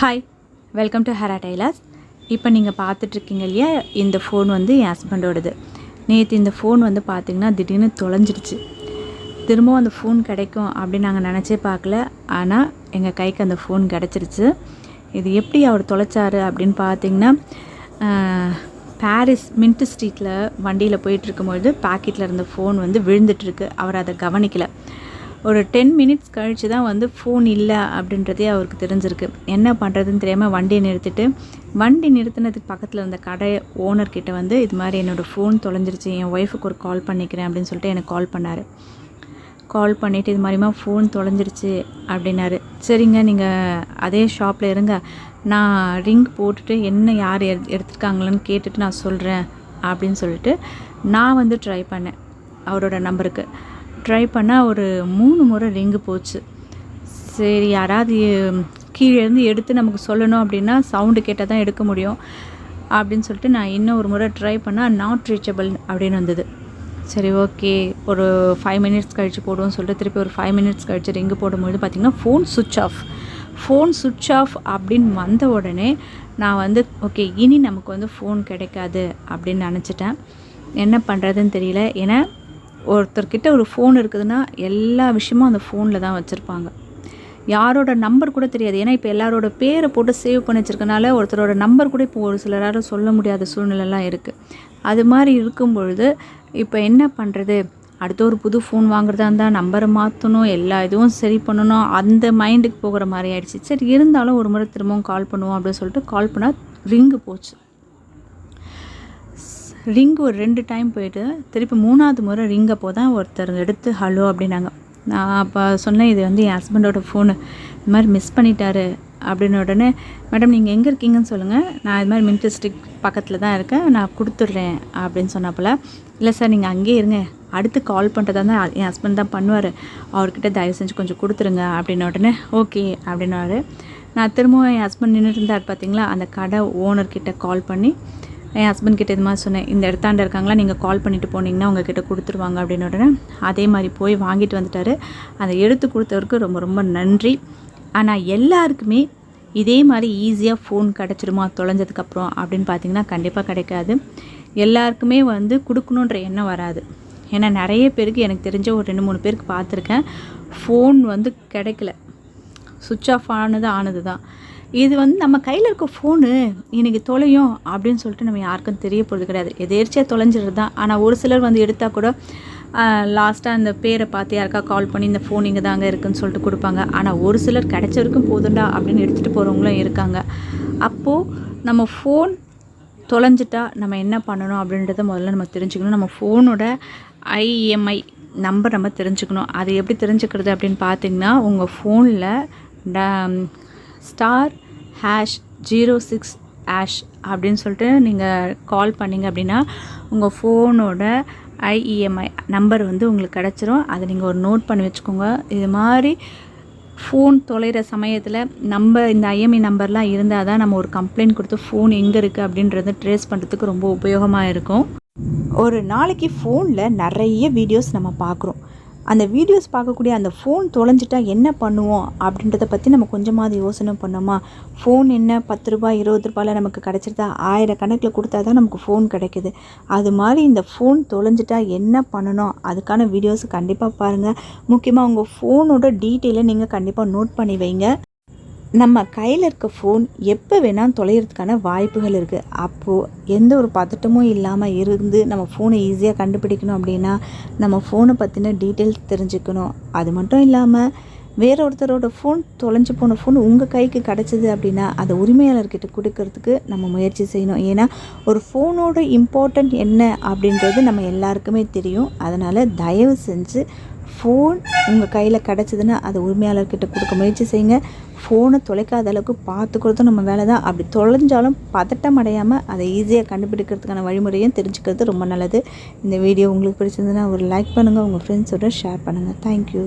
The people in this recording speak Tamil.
Hi welcome to Hera tailors இப்போ நீங்கள் பார்த்துட்ருக்கீங்க இல்லையா இந்த ஃபோன் வந்து என் ஹஸ்பண்டோடது நேற்று இந்த ஃபோன் வந்து பார்த்திங்கன்னா திடீர்னு தொலைஞ்சிடுச்சு. திரும்பவும் அந்த ஃபோன் கிடைக்கும் அப்படின்னு நாங்கள் நினச்சே பார்க்கல. ஆனால் எங்கள் கைக்கு அந்த ஃபோன் கிடச்சிருச்சு. இது எப்படி அவர் தொலைச்சார் அப்படின்னு பார்த்தீங்கன்னா பாரிஸ் மின்ட் ஸ்ட்ரீட்டில் வண்டியில் போயிட்டுருக்கும்பொழுது பாக்கெட்டில் இருந்த ஃபோன் வந்து விழுந்துட்டுருக்கு. அவர் அதை கவனிக்கலை. ஒரு டென் மினிட்ஸ் கழித்து தான் வந்து ஃபோன் இல்லை அப்படின்றதே அவருக்கு தெரிஞ்சிருக்கு. என்ன பண்ணுறதுன்னு தெரியாமல் வண்டியை நிறுத்திட்டு வண்டி நிறுத்தினதுக்கு பக்கத்தில் இருந்த கடை ஓனர்கிட்ட வந்து இது மாதிரி என்னோடய ஃபோன் தொலைஞ்சிருச்சு என் ஒய்ஃபுக்கு ஒரு கால் பண்ணிக்கிறேன் அப்படின்னு சொல்லிட்டு எனக்கு கால் பண்ணார். கால் பண்ணிவிட்டு இது மாதிரிமா ஃபோன் தொலைஞ்சிருச்சு அப்படின்னாரு. சரிங்க நீங்கள் அதே ஷாப்பில் இருங்க. நான் ரிங் போட்டுட்டு என்ன யார் எடு எடுத்துருக்காங்களன்னு கேட்டுட்டு நான் சொல்கிறேன் அப்படின்னு சொல்லிட்டு நான் வந்து ட்ரை பண்ணேன் அவரோட நம்பருக்கு ட்ரை பண்ணால் ஒரு மூணு முறை ரிங்கு போச்சு. சரி யாராவது கீழேருந்து கீழே இருந்து எடுத்து நமக்கு சொல்லணும் அப்படின்னா சவுண்டு கேட்டால் தான் எடுக்க முடியும். அப்படின்னு சொல்லிட்டு நான் இன்னும் ஒரு முறை ட்ரை பண்ணால் நாட் ரீச்சபிள் அப்படின்னு வந்தது. சரி ஓகே ஒரு ஃபைவ் மினிட்ஸ் கழித்து போடுவோம்னு சொல்லிட்டு திருப்பி ஒரு ஃபைவ் மினிட்ஸ் கழித்து ரிங்கு போடும்போது பார்த்திங்கன்னா ஃபோன் சுவிட்ச் ஆஃப் ஃபோன் சுவிட்ச் ஆஃப் அப்படின்னு வந்த உடனே நான் வந்து ஓகே இனி நமக்கு வந்து ஃபோன் கிடைக்காது அப்படின்னு நினச்சிட்டேன். என்ன பண்ணுறதுன்னு தெரியல. ஏன்னா ஒருத்தர்கிட்ட ஒரு ஃபோன் இருக்குதுன்னா எல்லா விஷயமும் அந்த ஃபோனில் தான் வச்சுருப்பாங்க. யாரோட நம்பர் கூட தெரியாது. ஏன்னா இப்போ எல்லாரோட பேரை போட்டு சேவ் பண்ணி வச்சிருக்கனால ஒருத்தரோட நம்பர் கூட இப்போ ஒரு சிலரால சொல்ல முடியாத சூழ்நிலைலாம் இருக்குது அது மாதிரி இருக்கும் பொழுது இப்போ என்ன பண்ணுறது அடுத்த ஒரு புது ஃபோன் வாங்குறதா இருந்தால் நம்பரை மாற்றணும் எல்லா இதுவும் சரி பண்ணணும் அந்த மைண்டுக்கு போகிற மாதிரி ஆயிடுச்சு. சரி இருந்தாலும் ஒரு முறை திரும்பவும் கால் பண்ணுவோம் அப்படின்னு சொல்லிட்டு கால் பண்ணால் ரிங்கு போச்சு. ரிங் ஒரு ரெண்டு டைம் போயிட்டு திருப்பி மூணாவது முறை ரிங் அப்போ தான் ஒருத்தர் எடுத்து ஹலோ அப்படின்னாங்க. நான் அப்போ சொன்னேன் இது வந்து என் ஹஸ்பண்டோட ஃபோனு இது மாதிரி மிஸ் பண்ணிட்டாரு அப்படின்னு உடனே மேடம் நீங்கள் எங்கே இருக்கீங்கன்னு சொல்லுங்கள் நான் இது மாதிரி மின்ட் டிஸ்ட்ரிக்ட் பக்கத்தில் தான் இருக்கேன். நான் கொடுத்துட்றேன் அப்படின்னு சொன்னப்பல. இல்லை சார் நீங்கள் அங்கேயே இருங்க. அடுத்து கால் பண்ணுறதா இருந்தால் என் ஹஸ்பண்ட் தான் பண்ணுவார். அவர்கிட்ட தயவு செஞ்சு கொஞ்சம் கொடுத்துருங்க அப்படின்ன உடனே ஓகே அப்படின்னாரு. நான் திரும்பவும் என் ஹஸ்பண்ட் நின்றுட்டு இருந்தார் பார்த்தீங்களா அந்த கடை ஓனர்கிட்ட கால் பண்ணி என் ஹஸ்பண்ட் கிட்ட இது மாதிரி சொன்னேன் இந்த இடத்தாண்ட இருக்காங்களா நீங்கள் கால் பண்ணிட்டு போனீங்கன்னா உங்ககிட்ட கொடுத்துருவாங்க அப்படின்னு உடனே அதே மாதிரி போய் வாங்கிட்டு வந்துட்டாரு. அதை எடுத்து கொடுத்தவருக்கு ரொம்ப ரொம்ப நன்றி. ஆனால் எல்லாருக்குமே இதே மாதிரி ஈஸியாக ஃபோன் கிடச்சிருமா தொலைஞ்சதுக்கப்புறம் அப்படின்னு பார்த்தீங்கன்னா கண்டிப்பாக கிடைக்காது. எல்லாருக்குமே வந்து கொடுக்கணுன்ற எண்ணம் வராது. ஏன்னா நிறைய பேருக்கு எனக்கு தெரிஞ்ச ஒரு ரெண்டு மூணு பேருக்கு பார்த்துருக்கேன் ஃபோன் வந்து கிடைக்கல. சுவிட்ச் ஆஃப் ஆனது ஆனது தான். இது வந்து நம்ம கையில் இருக்க ஃபோனு இன்றைக்கி தொலையும் அப்படின்னு சொல்லிட்டு நம்ம யாருக்கும் தெரிய போகிறது கிடையாது. எதேர்ச்சியாக தொலைஞ்சிடுறது? தான் ஆனால் ஒரு சிலர் வந்து எடுத்தால் கூட லாஸ்ட்டாக அந்த பேரை பார்த்து யாருக்கா கால் பண்ணி இந்த ஃபோன் இங்கே தாங்க இருக்குன்னு சொல்லிட்டு கொடுப்பாங்க. ஆனால் ஒரு சிலர் கிடைச்ச வரைக்கும் போதுண்டா அப்படின்னு எடுத்துகிட்டு போகிறவங்களும் இருக்காங்க. அப்போது நம்ம ஃபோன் தொலைஞ்சிட்டா நம்ம என்ன பண்ணணும் அப்படின்றத முதல்ல நம்ம தெரிஞ்சுக்கணும். நம்ம ஃபோனோட ஐஎம்ஐ நம்பர் நம்ம தெரிஞ்சுக்கணும். அது எப்படி தெரிஞ்சுக்கிறது அப்படின்னு பார்த்திங்கன்னா உங்கள் ஃபோனில் star hash zero six hash அப்படின்னு சொல்லிட்டு நீங்கள் கால் பண்ணீங்க அப்படின்னா உங்கள் ஃபோனோட ஐஇஎம்ஐ நம்பர் வந்து உங்களுக்கு கிடச்சிரும். அதை நீங்கள் ஒரு நோட் பண்ணி வச்சுக்கோங்க. இது மாதிரி ஃபோன் தொலைகிற சமயத்தில் நம்ம இந்த ஐஎம்ஐ நம்பர்லாம் இருந்தால் தான் நம்ம ஒரு கம்ப்ளைண்ட் கொடுத்து ஃபோன் எங்கே இருக்குது அப்படின்றத ட்ரேஸ் பண்ணுறதுக்கு ரொம்ப உபயோகமாக இருக்கும். ஒரு நாளைக்கு ஃபோனில் நிறைய வீடியோஸ் நம்ம பார்க்குறோம். அந்த வீடியோஸ் பார்க்கக்கூடிய அந்த ஃபோன் தொலைஞ்சிட்டா என்ன பண்ணுவோம்? அப்படின்றத பற்றி நம்ம கொஞ்சமாவது யோசனை பண்ணோமா? ஃபோன் என்ன? பத்து ரூபாய் இருபது ரூபாயில் நமக்கு கிடச்சிருதா? ஆயிரக்கணக்கில் கொடுத்தா தான் நமக்கு ஃபோன் கிடைக்குது. அது மாதிரி இந்த ஃபோன் தொலைஞ்சிட்டா என்ன பண்ணணும்? அதுக்கான வீடியோஸ் கண்டிப்பாக பாருங்கள் முக்கியமாக உங்கள் ஃபோனோட டீட்டெயிலை நீங்கள் கண்டிப்பாக நோட் பண்ணி வைங்க. நம்ம கையில் இருக்க ஃபோன் எப்போ வேணால் தொலைகிறதுக்கான வாய்ப்புகள் இருக்குது அப்போது எந்த ஒரு பதட்டமும் இல்லாமல் இருந்து நம்ம ஃபோனை ஈஸியாக கண்டுபிடிக்கணும் அப்படின்னா நம்ம ஃபோனை பற்றின டீட்டெயில்ஸ் தெரிஞ்சுக்கணும். அது மட்டும் இல்லாமல் வேற ஒருத்தரோட ஃபோன் தொலைஞ்சு போன ஃபோன் உங்கள் கைக்கு கிடச்சிது அப்படின்னா அதை உரிமையாளர்கிட்ட கொடுக்கறதுக்கு நம்ம முயற்சி செய்யணும். ஏன்னா ஒரு ஃபோனோட இம்பார்ட்டன்ட் என்ன அப்படின்றது நம்ம எல்லாருக்குமே தெரியும். அதனால் தயவு செஞ்சு ஃபோன் உங்கள் கையில் கிடச்சிதுன்னா அதை உரிமையாளர்கிட்ட கொடுக்க முயற்சி செய்யுங்க. ஃபோனை தொலைக்காத அளவுக்கு பார்த்துக்கிறதும் நம்ம வேலை தான். அப்படி தொலைஞ்சாலும் பதட்டம் அடையாமல் அதை ஈஸியாக கண்டுபிடிக்கிறதுக்கான வழிமுறையும் தெரிஞ்சுக்கிறது ரொம்ப நல்லது. இந்த வீடியோ உங்களுக்கு பிடிச்சிருந்ததுன்னா ஒரு லைக் பண்ணுங்கள் உங்கள் ஃப்ரெண்ட்ஸோட ஷேர் பண்ணுங்கள் தேங்க்யூ